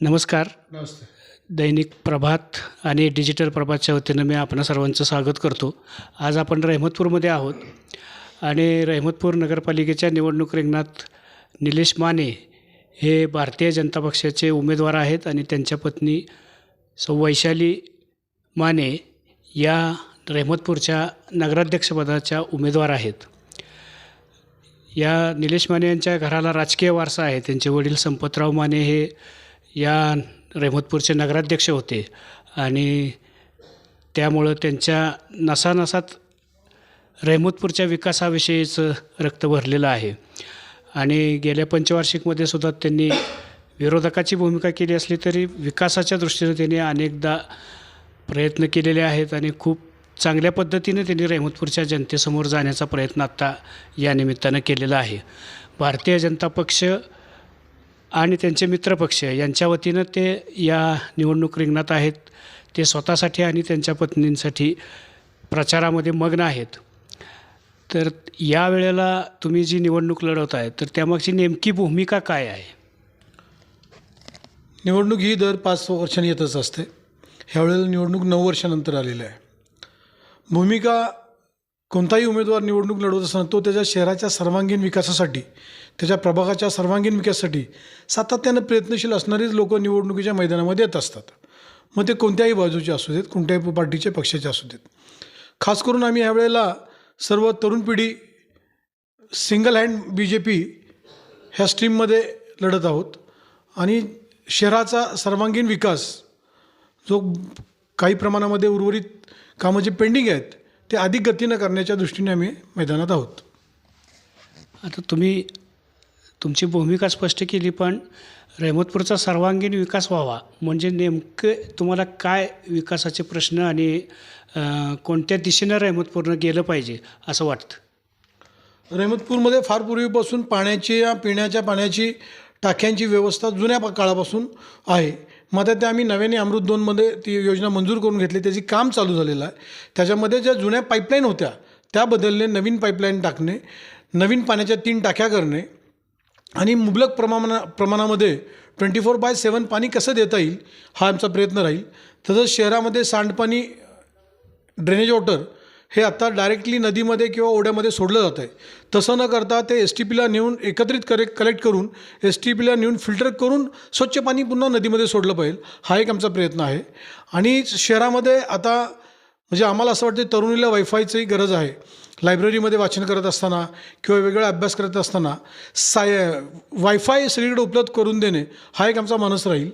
नमस्कार. नमस्ते. दैनिक प्रभात आणि डिजिटल प्रभातच्या वतीनं मी आपणा सर्वांचं स्वागत करतो. आज आपण रहमतपूरमध्ये आहोत आणि रहमतपूर नगरपालिकेच्या निवडणूक रिंगणात निलेश माने हे भारतीय जनता पक्षाचे उमेदवार आहेत आणि त्यांच्या पत्नी सौ वैशाली माने या रहमतपूरच्या नगराध्यक्षपदाच्या उमेदवार आहेत. या निलेश माने यांच्या घराला राजकीय वारसा आहे. त्यांचे वडील संपतराव माने हे या रेहमतपूरचे नगराध्यक्ष होते. आणि त्यामुळं त्यांच्या नसानसात रेहमतपूरच्या विकासाविषयीचं रक्त भरलेलं आहे. आणि गेल्या पंचवार्षिकमध्ये सुद्धा त्यांनी विरोधकाची भूमिका केली असली तरी विकासाच्या दृष्टीने त्यांनी अनेकदा प्रयत्न केलेले आहेत आणि खूप चांगल्या पद्धतीने त्यांनी रेहमतपूरच्या जनतेसमोर जाण्याचा प्रयत्न आत्ता या निमित्तानं केलेला आहे. भारतीय जनता पक्ष आणि त्यांचे मित्रपक्ष यांच्या वतीनं ते या निवडणूक रिंगणात आहेत. ते स्वतःसाठी आणि त्यांच्या पत्नींसाठी प्रचारामध्ये मग्न आहेत. तर या वेळेला तुम्ही जी निवडणूक लढवत आहे तर त्यामागची नेमकी भूमिका काय आहे? निवडणूक ही दर पाच वर्षांनी येतच असते. ह्यावेळेला निवडणूक नऊ वर्षानंतर आलेली आहे. भूमिका कोणताही उमेदवार निवडणूक लढवत असताना तो त्याच्या शहराच्या सर्वांगीण विकासासाठी त्याच्या प्रभागाच्या सर्वांगीण विकासासाठी सातत्यानं प्रयत्नशील असणारीच लोक निवडणुकीच्या मैदानामध्ये येत असतात. मग ते कोणत्याही बाजूचे असू देत कोणत्याही पार्टीचे पक्षाचे असू देत. खास करून आम्ही ह्यावेळेला सर्व तरुण पिढी single hand B J P ह्या स्ट्रीममध्ये लढत आहोत. आणि शहराचा सर्वांगीण विकास जो काही प्रमाणामध्ये उर्वरित कामं जे पेंडिंग आहेत ते अधिक गतीनं करण्याच्या दृष्टीने आम्ही मैदानात आहोत. आता तुम्ही तुमची भूमिका स्पष्ट केली पण रेहमतपूरचा सर्वांगीण विकास व्हावा म्हणजे नेमके तुम्हाला काय विकासाचे प्रश्न आणि कोणत्या दिशेनं रेहमतपूरनं गेलं पाहिजे असं वाटतं? रहमतपूरमध्ये फार पूर्वीपासून पाण्याची या पिण्याच्या पाण्याची टाक्यांची व्यवस्था जुन्या काळापासून आहे. मग आता त्या आम्ही नव्याने अमृत दोनमध्ये ती योजना मंजूर करून घेतली त्याची काम चालू झालेलं आहे. त्याच्यामध्ये ज्या जुन्या पाईपलाईन होत्या त्या बदलणे नवीन पाईपलाईन टाकणे नवीन पाण्याच्या तीन टाक्या करणे आणि मुबलक प्रमाणा प्रमाणामध्ये ट्वेंटी फोर बाय सेवन पाणी कसं देता येईल हा आमचा प्रयत्न राहील. तसंच शहरामध्ये सांडपाणी ड्रेनेज वॉटर हे आत्ता डायरेक्टली नदीमध्ये किंवा ओढ्यामध्ये सोडलं जातं आहे. तसं न करता ते एस टी पीला नेऊन एकत्रित करे कलेक्ट करून एस टी पीला नेऊन फिल्टर करून स्वच्छ पाणी पुन्हा नदीमध्ये सोडलं पाहिजे. हा एक आमचा प्रयत्न आहे. आणि शहरामध्ये आता म्हणजे आम्हाला असं वाटतं तरुणीला वायफायचंही गरज आहे. लायब्ररीमध्ये वाचन करत असताना किंवा वेगळा अभ्यास करत असताना साय वायफाय सगळीकडे उपलब्ध करून देणे हा एक आमचा मानस राहील.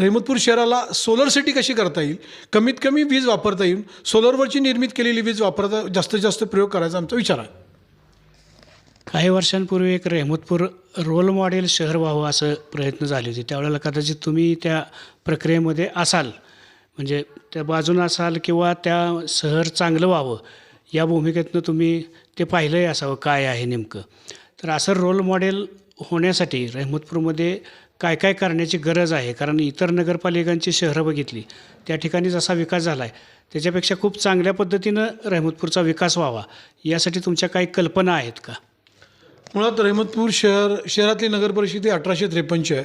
रेहमतपूर शहराला सोलर सिटी कशी करता येईल? कमीत कमी वीज वापरता येईल. सोलरवरची निर्मित केलेली वीज वापरता जास्तीत जास्त प्रयोग करायचा आमचा विचार आहे. काही वर्षांपूर्वी एक रेहमतपूर रोल मॉडेल शहर व्हावं असं प्रयत्न झाले होते. त्यावेळेला कदाचित तुम्ही त्या प्रक्रियेमध्ये असाल. म्हणजे त्या बाजूनं असाल किंवा त्या शहर चांगलं व्हावं या भूमिकेतनं तुम्ही ते पाहिलंही असावं काय आहे नेमकं. तर असं रोल मॉडेल होण्यासाठी रहमतपूरमध्ये काय काय करण्याची गरज आहे? कारण इतर नगरपालिकांची शहरं बघितली त्या ठिकाणी जसा विकास झाला आहे त्याच्यापेक्षा खूप चांगल्या पद्धतीनं रहमतपूरचा विकास व्हावा यासाठी तुमच्या काही कल्पना आहेत का? मुळात रहमतपूर शहर शहरातली नगरपरिषद ही अठराशे त्रेपन्नची आहे.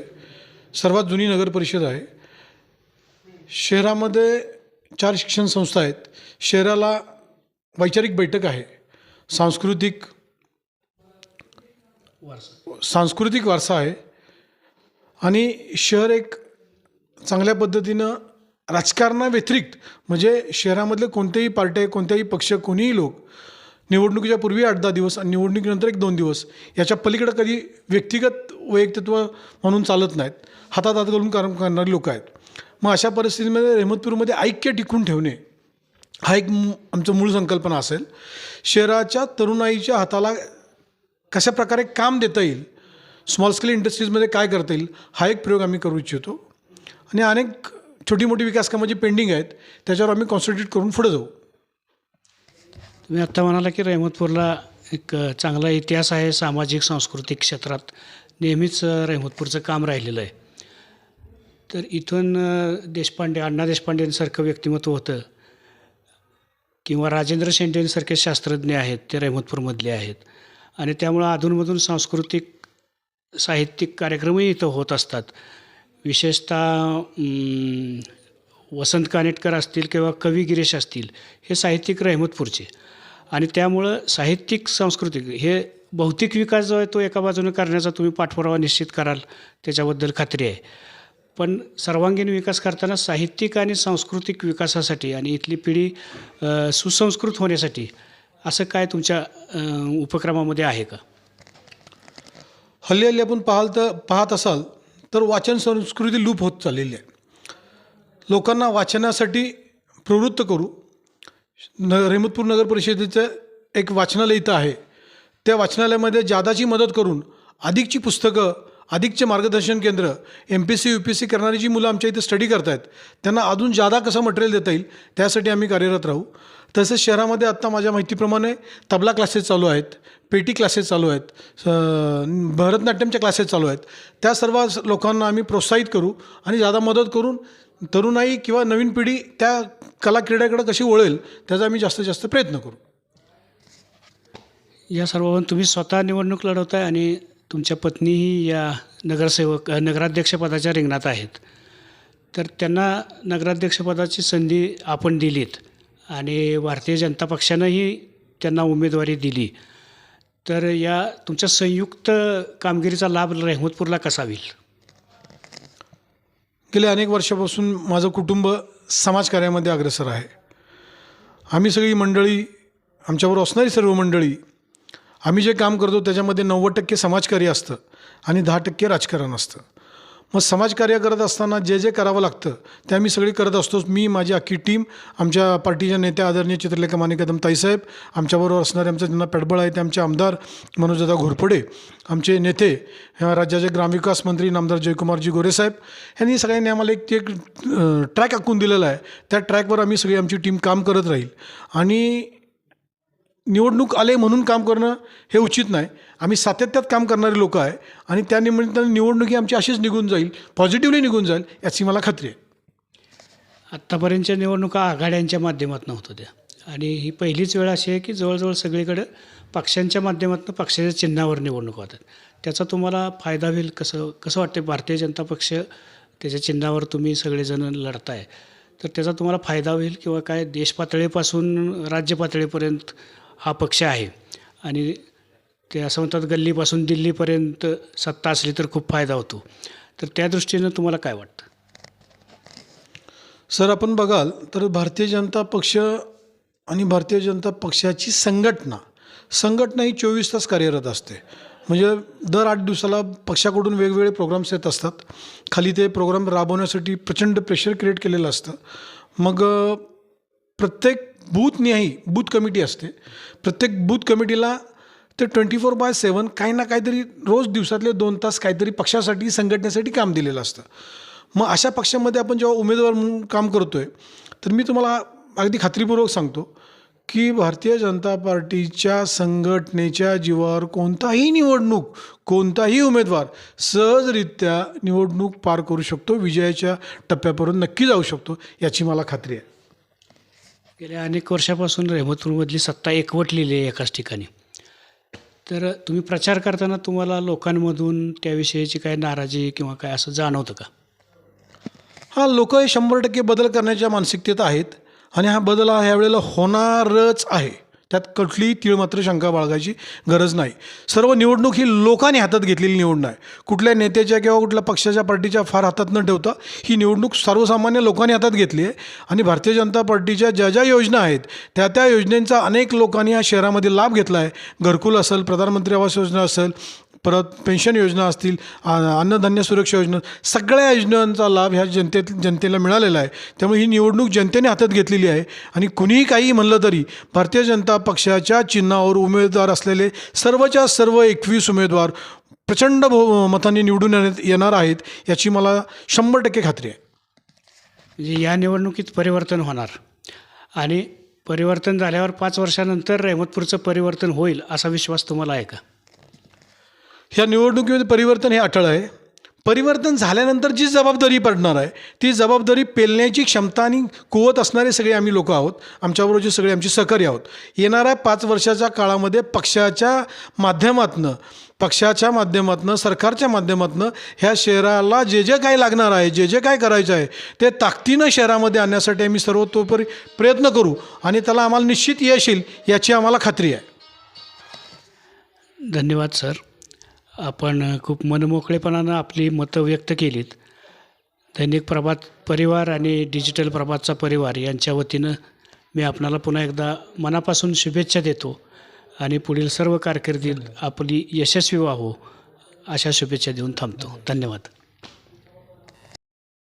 सर्वात जुनी नगरपरिषद आहे. शहरामध्ये चार शिक्षण संस्था आहेत. शहराला वैचारिक बैठक आहे. सांस्कृतिक सांस्कृतिक वारसा आहे. आणि शहर एक चांगल्या पद्धतीनं राजकारणाव्यतिरिक्त म्हणजे शहरामधले कोणतेही पार्ट्या कोणत्याही पक्ष कोणीही लोक निवडणुकीच्या पूर्वी आठ दहा दिवस आणि निवडणुकीनंतर एक दोन दिवस याच्या पलीकडे कधी व्यक्तिगत वैयक्तित्व म्हणून चालत नाहीत. हातात हात घालून काम करणारी लोक आहेत. मग अशा परिस्थितीमध्ये रहमतपूरमध्ये ऐक्य टिकून ठेवणे हा एक मू आमचं मूळ संकल्पना असेल. शहराच्या तरुणाईच्या हाताला कशा प्रकारे काम देता येईल स्मॉल स्केल इंडस्ट्रीजमध्ये काय करता येईल हा एक प्रयोग आम्ही करू इच्छितो. आणि अनेक छोटी मोठी विकास कामं जी पेंडिंग आहेत त्याच्यावर आम्ही कॉन्सन्ट्रेट करून पुढे जाऊ. तुम्ही आत्ता म्हणाला की रहमतपूरला एक चांगला इतिहास आहे सामाजिक सांस्कृतिक क्षेत्रात. नेहमीच रेहमतपूरचं रहमतपूरचं काम राहिलेलं आहे. तर इथून देशपांडे अण्णा देशपांडेंसारखं व्यक्तिमत्व होतं. किंवा राजेंद्र शेंडेंसारखे शास्त्रज्ञ आहेत ते रहमतपूरमधले आहेत. आणि त्यामुळं अधूनमधून सांस्कृतिक साहित्यिक कार्यक्रमही इथं होत असतात. विशेषतः वसंत कानेटकर असतील किंवा कवी गिरीश असतील हे साहित्यिक रेहमतपूरचे. आणि त्यामुळं साहित्यिक सांस्कृतिक हे भौतिक विकास जो आहे तो एका बाजूने करण्याचा तुम्ही पाठपुरावा निश्चित कराल त्याच्याबद्दल खात्री आहे. पण सर्वांगीण विकास करताना साहित्यिक आणि सांस्कृतिक विकासासाठी आणि इथली पिढी सुसंस्कृत होण्यासाठी असं काय तुमच्या उपक्रमामध्ये आहे का? हल्ली हल्ली आपण पाहाल तर पाहत असाल तर वाचन संस्कृती लूप होत चाललेली आहे. लोकांना वाचनासाठी प्रवृत्त करू न रेहमतपूर नगर परिषदेचं एक वाचनालय इथं आहे. त्या वाचनालयामध्ये जादाची मदत करून अधिकची पुस्तकं अधिकचे मार्गदर्शन केंद्र M P C U P C करणारी जी मुलं आमच्या इथे स्टडी करत आहेत त्यांना अजून जादा कसं मटेरियल देता येईल त्यासाठी आम्ही कार्यरत राहू. तसेच शहरामध्ये आत्ता माझ्या माहितीप्रमाणे तबला क्लासेस चालू आहेत पेटी क्लासेस चालू आहेत भरतनाट्यमच्या क्लासेस चालू आहेत. त्या सर्व लोकांना आम्ही प्रोत्साहित करू आणि जादा मदत करून तरुणाई किंवा नवीन पिढी त्या कला क्रीडेकडे कशी वळेल त्याचा आम्ही जास्तीत जास्त प्रयत्न करू. या सर्वांवर तुम्ही स्वतः निवडणूक लढवताय आणि तुमच्या पत्नीही या नगरसेवक नगराध्यक्षपदाच्या रिंगणात आहेत. तर त्यांना नगराध्यक्षपदाची संधी आपण दिलीत आणि भारतीय जनता पक्षानंही त्यांना उमेदवारी दिली. तर या तुमच्या संयुक्त कामगिरीचा लाभ रेहमतपूरला कसा होईल? गेल्या अनेक वर्षापासून माझं कुटुंब समाजकार्यामध्ये अग्रेसर आहे. आम्ही सगळी मंडळी आमच्याबरोबर असणारी सर्व मंडळी आम्ही जे काम करतो त्याच्यामध्ये नव्वद टक्के समाजकार्य असतं आणि दहा टक्के राजकारण असतं. मग समाजकार्य करत असताना जे जे करावं लागतं ते आम्ही सगळी करत असतोच मी माझी अख्खी टीम आमच्या पार्टीच्या नेत्या आदरणीय चित्रलेखा मानिकदम ताईसाहेब आमच्याबरोबर असणारे आमचं ज्यांना पेडबळ आहे ते आमचे आमदार मनोजदा घोरपडे आमचे नेते ह्या राज्याचे ग्रामविकास मंत्री नामदार जयकुमारजी गोरेसाहेब यांनी सगळ्यांनी आम्हाला एक ते एक ट्रॅक आखून दिलेला आहे. त्या ट्रॅकवर आम्ही सगळी आमची टीम काम करत राहील. आणि निवडणूक आले म्हणून काम करणं हे उचित नाही. आम्ही सातत्यात काम करणारे लोक आहे आणि त्या निमित्ताने निवडणूक ही आमची अशीच निघून जाईल पॉझिटिव्हली निघून जाईल याची मला खात्री आहे. आत्तापर्यंतच्या निवडणुका आघाड्यांच्या माध्यमातून होत होत्या. आणि ही पहिलीच वेळ अशी आहे की जवळजवळ सगळीकडे पक्षांच्या माध्यमातून पक्षाच्या चिन्हावर निवडणूक होतात. त्याचा तुम्हाला फायदा होईल कसं कसं वाटते भारतीय जनता पक्ष त्याच्या चिन्हावर तुम्ही सगळेजण लढताय. तर त्याचा तुम्हाला फायदा होईल किंवा काय? देश पातळीपासून राज्य पातळीपर्यंत हा पक्ष आहे. आणि ते असं म्हणतात गल्लीपासून दिल्लीपर्यंत सत्ता असली तर खूप फायदा होतो. तर त्या दृष्टीनं तुम्हाला काय वाटतं? सर आपण बघाल तर भारतीय जनता पक्ष आणि भारतीय जनता पक्षाची संघटना संघटना ही चोवीस तास कार्यरत असते. म्हणजे दर आठ दिवसाला पक्षाकडून वेगवेगळे प्रोग्राम्स येत असतात. खाली ते प्रोग्राम राबवण्यासाठी प्रचंड प्रेशर क्रिएट केलेलं असतं. मग प्रत्येक बूथनिहाही बूथ कमिटी असते. प्रत्येक बूथ कमिटीला ते ट्वेंटी फोर बाय सेवन काही ना काहीतरी रोज दिवसातले दोन तास काहीतरी पक्षासाठी संघटनेसाठी काम दिलेलं असतं. मग अशा पक्षामध्ये आपण जेव्हा उमेदवार म्हणून काम करतो आहे तर मी तुम्हाला अगदी खात्रीपूर्वक सांगतो की भारतीय जनता पार्टीच्या संघटनेच्या जीवावर कोणताही निवडणूक कोणताही उमेदवार सहजरित्या निवडणूक पार करू शकतो विजयाच्या टप्प्यापर्यंत नक्की जाऊ शकतो याची मला खात्री आहे. गेल्या अनेक वर्षापासून रेहमतपूरमधली सत्ता एकवटलेली आहे एकाच ठिकाणी. तर तुम्ही प्रचार करताना तुम्हाला लोकांमधून त्याविषयीची काय नाराजी किंवा काय असं जाणवतं का? हा लोक हे शंभर टक्के बदल करण्याच्या मानसिकतेत आहेत आणि हा बदल हा ह्यावेळेला होणारच आहे. त्यात कुठलीही तीळ मात्र शंका बाळगायची गरज नाही. सर्व निवडणूक ही लोकांनी हातात घेतलेली निवडणूक आहे कुठल्या नेत्याच्या किंवा कुठल्या पक्षाच्या पार्टीच्या फार हातात न ठेवता ही निवडणूक सर्वसामान्य लोकांनी हातात घेतली आहे. आणि भारतीय जनता पार्टीच्या ज्या ज्या योजना आहेत त्या त्या योजनेचा अनेक लोकांनी या शहरामध्ये लाभ घेतला आहे. घरकुल असेल प्रधानमंत्री आवास योजना असेल परत पेन्शन योजना असतील अन्नधान्य सुरक्षा योजना सगळ्या योजनांचा लाभ ह्या जनतेत जनतेला मिळालेला आहे. त्यामुळे ही निवडणूक जनतेने हातात घेतलेली आहे आणि कुणीही काही म्हणलं तरी भारतीय जनता पक्षाच्या चिन्हावर उमेदवार असलेले सर्वच्या सर्व एकवीस उमेदवार प्रचंड भो मतांनी निवडून येण्यात येणार आहेत याची मला शंभर टक्के खात्री आहे. म्हणजे या निवडणुकीत परिवर्तन होणार आणि परिवर्तन झाल्यावर पाच वर्षानंतर रेहमतपूरचं परिवर्तन होईल असा विश्वास तुम्हाला आहे का? ह्या निवडणुकीमध्ये परिवर्तन हे अटळ आहे. परिवर्तन झाल्यानंतर जी जबाबदारी पडणार आहे ती जबाबदारी पेलण्याची क्षमता आणि कुवत असणारे सगळे आम्ही लोक आहोत. आमच्याबरोबर जे सगळे आमची सहकारी आहोत. येणाऱ्या पाच वर्षाच्या काळामध्ये पक्षाच्या माध्यमातनं पक्षाच्या माध्यमातनं सरकारच्या माध्यमातनं ह्या शहराला जे जे काय लागणार आहे जे जे काय करायचं आहे ते ताकदीनं शहरामध्ये आणण्यासाठी आम्ही सर्वतोपरी प्रयत्न करू आणि त्याला आम्हाला निश्चित यश येईल याची आम्हाला खात्री आहे. धन्यवाद सर. आपण खूप मनमोकळेपणानं आपली मतं व्यक्त केलीत. दैनिक प्रभात परिवार आणि डिजिटल प्रभातचा परिवार यांच्या वतीनं मी आपणाला पुन्हा एकदा मनापासून शुभेच्छा देतो आणि पुढील सर्व कारकिर्दीत आपली यशस्वी व्हावो अशा शुभेच्छा देऊन थांबतो. धन्यवाद.